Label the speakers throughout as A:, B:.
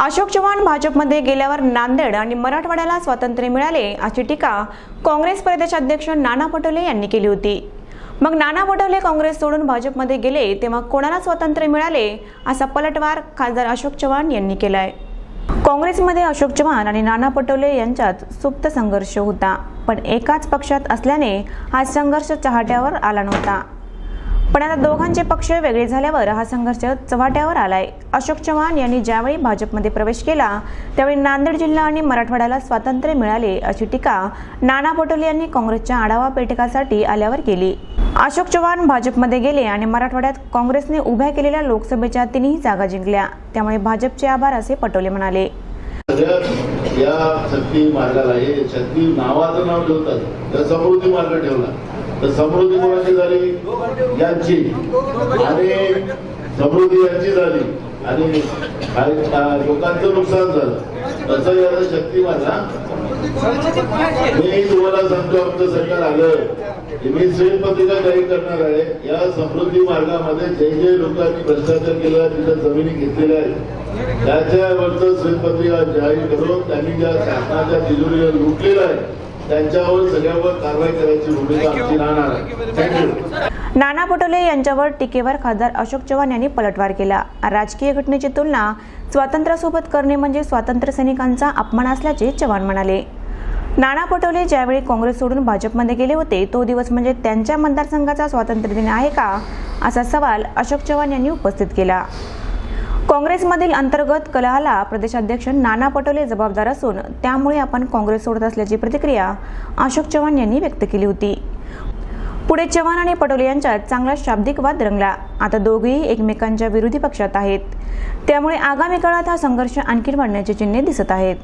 A: अशोक चव्हाण भाजपमध्ये गेल्यावर नांदेड आणि मराठवाड्याला स्वातंत्र्य मिळाले अशी टीका काँग्रेस प्रदेशाध्यक्ष नाना पटोले यांनी केली होती. मग नाना पटोले काँग्रेस सोडून भाजपमध्ये गेले तेव्हा कोणाला स्वातंत्र्य मिळाले असा पलटवार खासदार अशोक चव्हाण यांनी केलाय. काँग्रेसमध्ये अशोक चव्हाण आणि नाना पटोले यांच्यात सुप्त संघर्ष होता पण एकाच पक्षात असल्याने हा संघर्ष चहाट्यावर आला नव्हता. पण आता दोघांचे पक्ष वेगळे झाल्यावर हा संघर्ष चव्हाट्यावर आलाय. अशोक चव्हाण यांनी ज्यावेळी भाजपमध्ये प्रवेश केला त्यावेळी नांदेड जिल्हा आणि मराठवाड्याला स्वातंत्र्य मिळाले अशी टीका नाना पटोले यांनी काँग्रेसच्या आढावा बैठकासाठी आल्यावर केली. अशोक चव्हाण भाजपमध्ये गेले आणि मराठवाड्यात काँग्रेसने उभ्या केलेल्या लोकसभेच्या तिन्ही जागा जिंकल्या. त्यामुळे भाजपचे आभार असे पटोले म्हणाले.
B: सगळ्यात या शक्ती मार्गाला हे शक्ती नावाचं नाव ठेवतात. तर समृद्धी मार्ग ठेवला. तर समृद्धी कोणाची झाली? यांची. आणि समृद्धी यांची झाली. आणि लोकांचं नुकसान झालं. तसं याला शक्ती माझा मी तुम्हाला सांगतो आमचं सरकार आलं मी श्वेत पत्रिका जाहीर करणार आहे. या समृद्धी मार्गामध्ये जे जे लोकांनी भ्रष्टाचार केला तिथं जमिनी घेतलेल्या आहेत त्याच्यावरचं श्वेतपत्रिका जाहीर करून त्यांनी ज्या शासनाच्या तिजोरीला लुटलेलं आहे त्यांच्यावर सगळ्यावर कारवाई करायची भूमिका आमची राहणार आहे. थँक्यू
A: नाना पटोले यांच्यावर टीकेवर खासदार अशोक चव्हाण यांनी पलटवार केला. राजकीय घटनेची तुलना स्वातंत्र्यासोबत करणे म्हणजे स्वातंत्र्य सैनिकांचा अपमान असल्याचे चव्हाण म्हणाले. नाना पटोले ज्यावेळी काँग्रेस सोडून भाजपमध्ये गेले होते तो दिवस म्हणजे त्यांच्या मतदारसंघाचा स्वातंत्र्य दिन आहे का? असा सवाल अशोक चव्हाण यांनी उपस्थित केला. काँग्रेसमधील अंतर्गत कलहाला प्रदेशाध्यक्ष नाना पटोले जबाबदार असून त्यामुळे आपण काँग्रेस सोडत असल्याची प्रतिक्रिया अशोक चव्हाण यांनी व्यक्त केली होती. पुढे चव्हाण आणि पटोले यांच्यात चांगला शाब्दिक वाद रंगला. आता दोघेही एकमेकांच्या विरोधी पक्षात आहेत. त्यामुळे आगामी काळात हा संघर्ष आणखी वाढण्याची चिन्हे दिसत आहेत.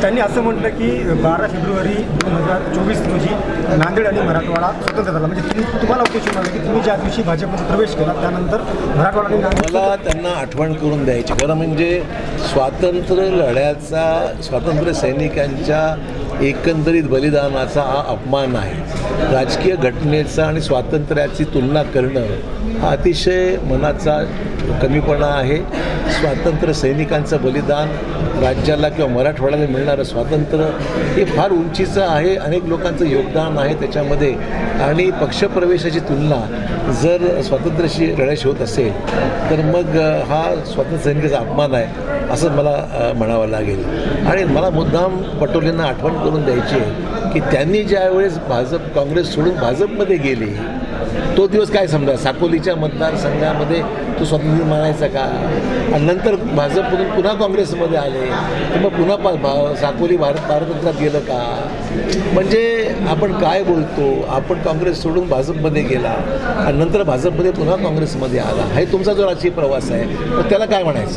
C: त्यांनी असं म्हटलं की बारा फेब्रुवारी दोन हजार चोवीस रोजी नांदेड आणि मराठवाडा स्वतंत्र झाला. म्हणजे तुम्ही तुम्हाला उद्देश म्हणाले की तुम्ही ज्या दिवशी भाजपमध्ये प्रवेश केला त्यानंतर मराठवाडा आणि नांदेड
D: मला त्यांना आठवण करून द्यायची. खरं म्हणजे स्वातंत्र्य लढ्याचा स्वातंत्र्य सैनिकांच्या एकंदरीत बलिदानाचा हा अपमान आहे. राजकीय घटनेचा आणि स्वातंत्र्याची तुलना करणं हा अतिशय मनाचा कमीपणा आहे. स्वातंत्र्य सैनिकांचं बलिदान राज्याला किंवा मराठवाड्याला मिळणारं स्वातंत्र्य हे फार उंचीचं आहे. अनेक लोकांचं योगदान आहे त्याच्यामध्ये. आणि पक्षप्रवेशाची तुलना जर स्वातंत्र्याशी लढ्याशी होत असेल तर मग हा स्वातंत्र्य सैनिकाचा अपमान आहे असं मला म्हणावं लागेल. आणि मला मुद्दाम पटोलेंना आठवण करून द्यायची आहे की त्यांनी ज्यावेळेस भाजप काँग्रेस सोडून भाजपमध्ये गेले तो दिवस काय समजा? साकोलीच्या मतदारसंघामध्ये तो स्वातंत्र्य मानायचा का? आणि नंतर भाजपमधून पुन्हा काँग्रेसमध्ये आले तर मग पुन्हा पा भा साकोली भारत पारतंत्र्यात गेलं का? म्हणजे आपण काय बोलतो? आपण काँग्रेस सोडून भाजपमध्ये गेला आणि नंतर भाजपमध्ये पुन्हा काँग्रेसमध्ये आला. हे तुमचा जो राजकीय प्रवास आहे तर त्याला काय म्हणायचं?